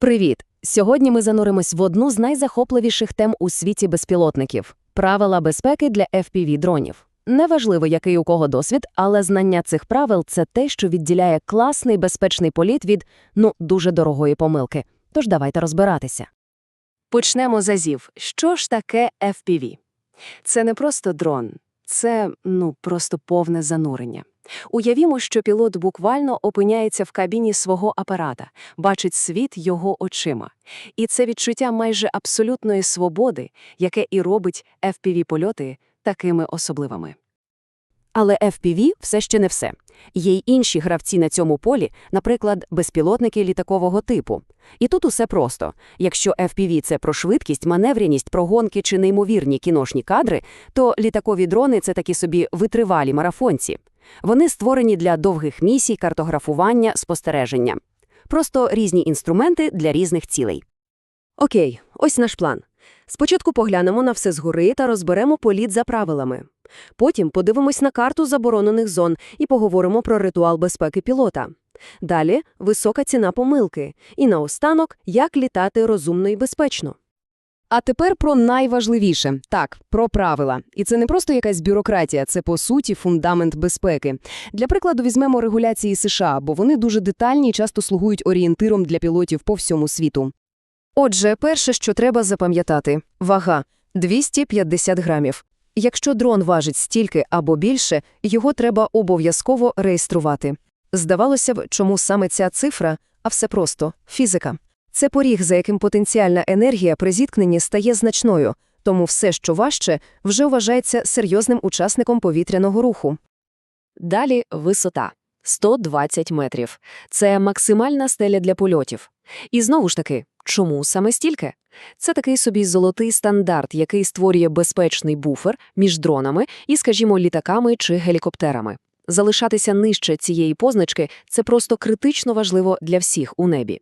Привіт! Сьогодні ми зануримось в одну з найзахопливіших тем у світі безпілотників правила безпеки для FPV-дронів. Неважливо, який у кого досвід, але знання цих правил це те, що відділяє класний безпечний політ від ну дуже дорогої помилки. Тож давайте розбиратися. Почнемо з азів. Що ж таке FPV? Це не просто дрон, це ну просто повне занурення. Уявімо, що пілот буквально опиняється в кабіні свого апарата, бачить світ його очима. І це відчуття майже абсолютної свободи, яке і робить FPV-польоти такими особливими. Але FPV – все ще не все. Є й інші гравці на цьому полі, наприклад, безпілотники літакового типу. І тут усе просто. Якщо FPV – це про швидкість, маневреність, прогонки чи неймовірні кіношні кадри, то літакові дрони – це такі собі витривалі марафонці. Вони створені для довгих місій, картографування, спостереження. Просто різні інструменти для різних цілей. Окей, ось наш план. Спочатку поглянемо на все згори та розберемо політ за правилами. Потім подивимось на карту заборонених зон і поговоримо про ритуал безпеки пілота. Далі – висока ціна помилки. І наостанок – як літати розумно і безпечно. А тепер про найважливіше. Так, про правила. І це не просто якась бюрократія, це, по суті, фундамент безпеки. Для прикладу візьмемо регуляції США, бо вони дуже детальні і часто слугують орієнтиром для пілотів по всьому світу. Отже, перше, що треба запам'ятати – вага – 250 грамів. Якщо дрон важить стільки або більше, його треба обов'язково реєструвати. Здавалося б, чому саме ця цифра, а все просто – фізика. Це поріг, за яким потенціальна енергія при зіткненні стає значною, тому все, що важче, вже вважається серйозним учасником повітряного руху. Далі висота – 120 метрів. Це максимальна стеля для польотів. І знову ж таки, чому саме стільки? Це такий собі золотий стандарт, який створює безпечний буфер між дронами і, скажімо, літаками чи гелікоптерами. Залишатися нижче цієї позначки – це просто критично важливо для всіх у небі.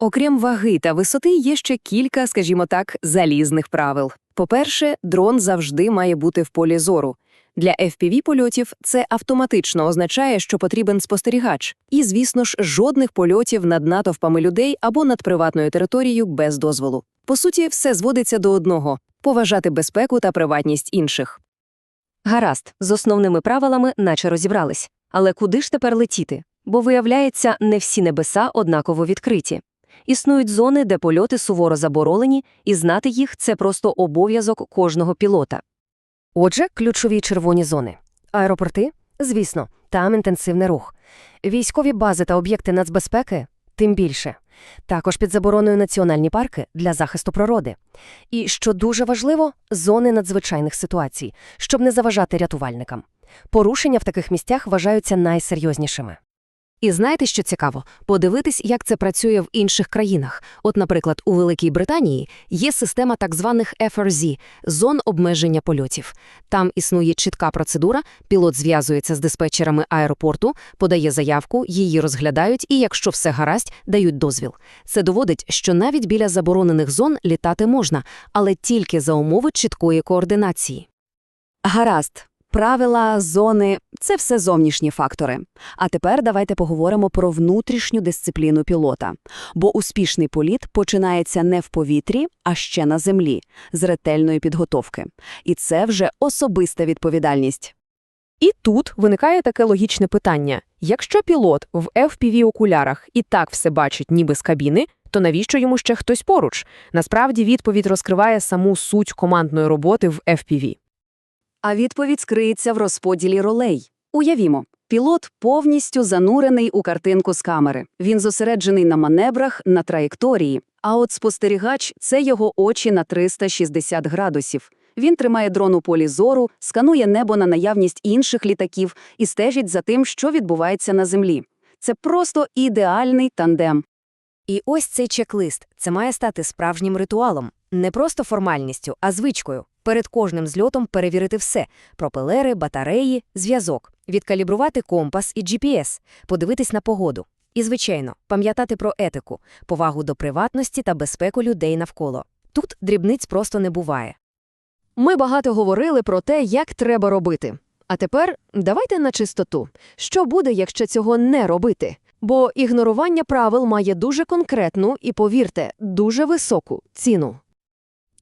Окрім ваги та висоти, є ще кілька, скажімо так, залізних правил. По-перше, дрон завжди має бути в полі зору. Для FPV-польотів це автоматично означає, що потрібен спостерігач. І, звісно ж, жодних польотів над натовпами людей або над приватною територією без дозволу. По суті, все зводиться до одного – поважати безпеку та приватність інших. Гаразд, з основними правилами наче розібрались. Але куди ж тепер летіти? Бо, виявляється, не всі небеса однаково відкриті. Існують зони, де польоти суворо заборонені, і знати їх – це просто обов'язок кожного пілота. Отже, ключові червоні зони. Аеропорти? Звісно, там інтенсивний рух. Військові бази та об'єкти нацбезпеки? Тим більше. Також під забороною національні парки для захисту природи. І, що дуже важливо, зони надзвичайних ситуацій, щоб не заважати рятувальникам. Порушення в таких місцях вважаються найсерйознішими. І знаєте, що цікаво? Подивитись, як це працює в інших країнах. От, наприклад, у Великій Британії є система так званих FRZ – зон обмеження польотів. Там існує чітка процедура, пілот зв'язується з диспетчерами аеропорту, подає заявку, її розглядають і, якщо все гаразд, дають дозвіл. Це доводить, що навіть біля заборонених зон літати можна, але тільки за умови чіткої координації. Гаразд. Правила, зони це все зовнішні фактори. А тепер давайте поговоримо про внутрішню дисципліну пілота. Бо успішний політ починається не в повітрі, а ще на землі, з ретельної підготовки. І це вже особиста відповідальність. І тут виникає таке логічне питання: якщо пілот в FPV-окулярах і так все бачить, ніби з кабіни, то навіщо йому ще хтось поруч? Насправді відповідь розкриває саму суть командної роботи в FPV. А відповідь скриється в розподілі ролей. Уявімо, пілот повністю занурений у картинку з камери. Він зосереджений на маневрах, на траєкторії. А от спостерігач це його очі на 360 градусів. Він тримає дрон у полі зору, сканує небо на наявність інших літаків і стежить за тим, що відбувається на землі. Це просто ідеальний тандем. І ось цей чек-лист це має стати справжнім ритуалом, не просто формальністю, а звичкою. Перед кожним зльотом перевірити все пропелери, батареї, зв'язок, відкалібрувати компас і GPS, подивитись на погоду. І, звичайно, пам'ятати про етику, повагу до приватності та безпеку людей навколо. Тут дрібниць просто не буває. Ми багато говорили про те, як треба робити. А тепер давайте на чистоту. Що буде, якщо цього не робити? Бо ігнорування правил має дуже конкретну і, повірте, дуже високу ціну.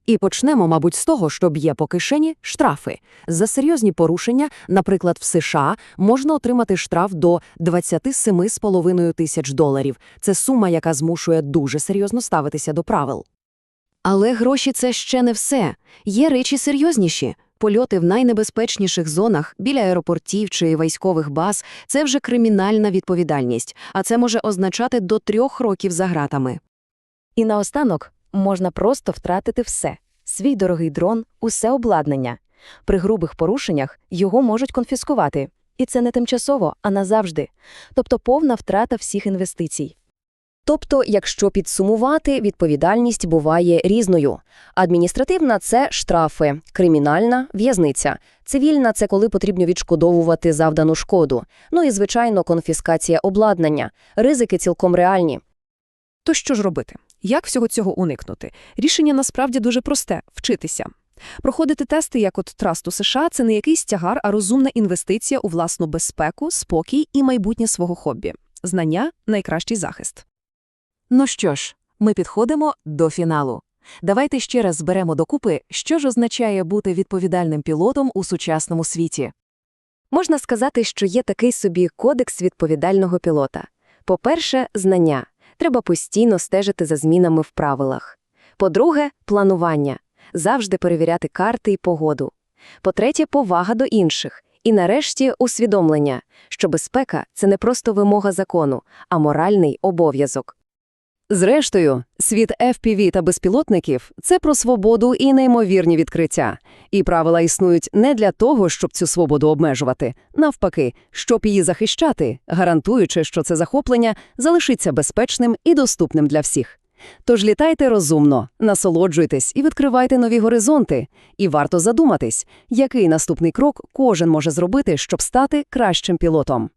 І почнемо, мабуть, з того, що б'є по кишені штрафи. За серйозні порушення, наприклад, в США можна отримати штраф до 27,5 тисяч доларів. Це сума, яка змушує дуже серйозно ставитися до правил. Але гроші – це ще не все. Є речі серйозніші. Польоти в найнебезпечніших зонах, біля аеропортів чи військових баз – це вже кримінальна відповідальність, а це може означати до трьох років за ґратами. І наостанок можна просто втратити все – свій дорогий дрон, усе обладнання. При грубих порушеннях його можуть конфіскувати. І це не тимчасово, а назавжди. Тобто повна втрата всіх інвестицій. Тобто, якщо підсумувати, відповідальність буває різною. Адміністративна – це штрафи, кримінальна – в'язниця, цивільна – це коли потрібно відшкодовувати завдану шкоду. Ну і, звичайно, конфіскація обладнання. Ризики цілком реальні. То що ж робити? Як всього цього уникнути? Рішення насправді дуже просте – вчитися. Проходити тести, як от Трасту США, це не якийсь тягар, а розумна інвестиція у власну безпеку, спокій і майбутнє свого хобі. Знання – найкращий захист. Ну що ж, ми підходимо до фіналу. Давайте ще раз зберемо докупи, що ж означає бути відповідальним пілотом у сучасному світі. Можна сказати, що є такий собі кодекс відповідального пілота. По-перше, знання. Треба постійно стежити за змінами в правилах. По-друге, планування. Завжди перевіряти карти і погоду. По-третє, повага до інших. І нарешті усвідомлення, що безпека – це не просто вимога закону, а моральний обов'язок. Зрештою, світ FPV та безпілотників – це про свободу і неймовірні відкриття. І правила існують не для того, щоб цю свободу обмежувати, навпаки, щоб її захищати, гарантуючи, що це захоплення залишиться безпечним і доступним для всіх. Тож літайте розумно, насолоджуйтесь і відкривайте нові горизонти. І варто задуматись, який наступний крок кожен може зробити, щоб стати кращим пілотом.